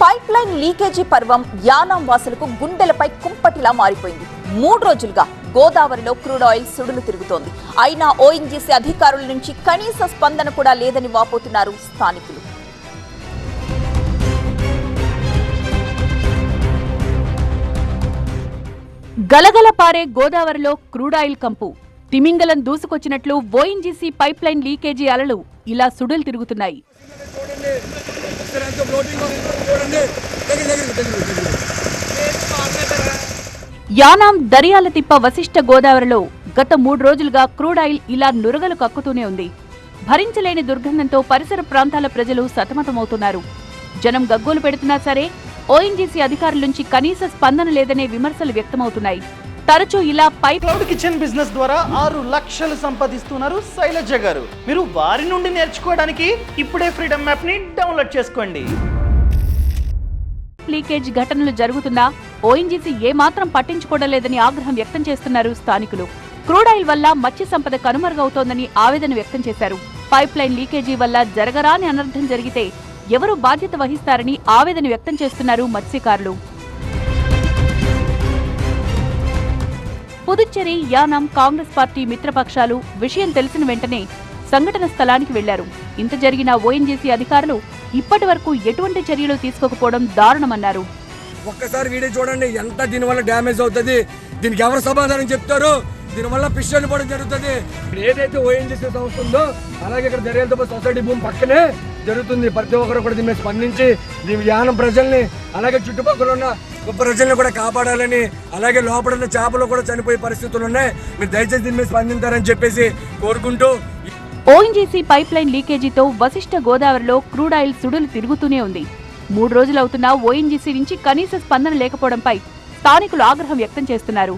Pipe line leakage పర్వం యానాం వాసులకు గుండెలపై కుంపటిలా మారిపోయింది. మూడు రోజులుగా గోదావరిలో క్రూడ్ ఆయిల్ సుడులు తిరుగుతోంది. అయినా ఓఎన్జీసీ అధికారుల నుంచి కనీస స్పందన కూడా లేదని వాపోతున్నారు స్థానికులు. గలగల పారే గోదావరిలో క్రూడ్ ఆయిల్ కంపు. తిమింగలం దూసుకొచ్చినట్లు ఓఎన్జీసీ పైప్ లైన్ లీకేజీ అలలు ఇలా సుడులు తిరుగుతున్నాయి చూడండి ఒకసారి ఎంతో ఫ్లోటింగ్ ఉంది చూడండి దగ్గర దగ్గర దగ్గర దగ్గర యానాం దరియాల తిప్ప వశిష్ఠ గోదావరిలో గత మూడు రోజులుగా క్రూడ్ ఆయిల్ ఇలా నురగలు కక్కుతూనే ఉంది. భరించలేని దుర్గంధంతో పరిసర ప్రాంతాల ప్రజలు సతమతమవుతున్నారు. జనం గగ్గోలు పెడుతున్నా సరే ఓఎన్జీసీ అధికారుల నుంచి కనీస స్పందన లేదనే విమర్శలు వ్యక్తమవుతున్నాయి. తరచూ ఇలా పై క్లౌడ్ కిచెన్ బిజినెస్ ద్వారా ఆరు లక్షలు సంపాదిస్తున్నారు శైలజ గారు. మీరు వారి నుండి నేర్చుకోవడానికి ఇప్పుడే ఫ్రీడమ్ యాప్ని డౌన్లోడ్ చేసుకోండి. లీకేజ్ ఘటనలు జరుగుతున్నా ఓఎన్జీసీ ఏమాత్రం పట్టించుకోవడం లేదని ఆగ్రహం వ్యక్తం చేస్తున్నారు స్థానికులు. క్రూడాయిల్ వల్ల మత్స్య సంపద కనుమరుగవుతోందని ఆవేదన వ్యక్తం చేశారు. పైప్ లైన్ లీకేజీ వల్ల జరగరాని అనర్థం జరిగితే ఎవరు బాధ్యత వహిస్తారని ఆవేదన వ్యక్తం చేస్తున్నారు మత్స్యకారులు. పుదుచ్చేరి యానాం కాంగ్రెస్ పార్టీ మిత్రపక్షాలు విషయం తెలిసిన వెంటనే సంఘటన స్థలానికి వెళ్ళారు. ఇంత జరిగిన ఓఎన్జీసీ అధికారులు ఇప్పటి వరకు ఎటువంటి చర్యలు తీసుకోకపోవడం దారుణమన్నారు. ఒక్కసారి వీడియో చూడండి ఎంత దీనివల్ల డ్యామేజ్ అవుతుంది? దీనికి ఎవరు సమాధానం చెప్తారు? దీనివల్ల ఫిష్ పడడం జరుగుతుంది. ఏదైతే ఓఎన్జీసీ సంస్థ ఉందో అలాగే ఇక్కడ దర్యాలతో సొసైటీ భూమి పక్కనే జరుగుతుంది. ప్రతి ఒక్కరు కూడా దీని మీద స్పందించి దీని యానం ప్రజల్ని అలాగే చుట్టుపక్కల ఉన్న ప్రజల్ని కూడా కాపాడాలని అలాగే లోపల ఉన్న చేపలు కూడా చనిపోయే పరిస్థితులు ఉన్నాయి. మీరు దయచేసి దీని మీద స్పందించారని చెప్పేసి కోరుకుంటూ ఓఎన్జీసీ పైప్లైన్ లీకేజీతో వశిష్ఠ గోదావరిలో క్రూడాయిల్ సుడులు తిరుగుతూనే ఉంది. మూడు రోజులవుతున్నా ఓఎన్జీసీ నుంచి కనీస స్పందన లేకపోవడంపై స్థానికులు ఆగ్రహం వ్యక్తం చేస్తున్నారు.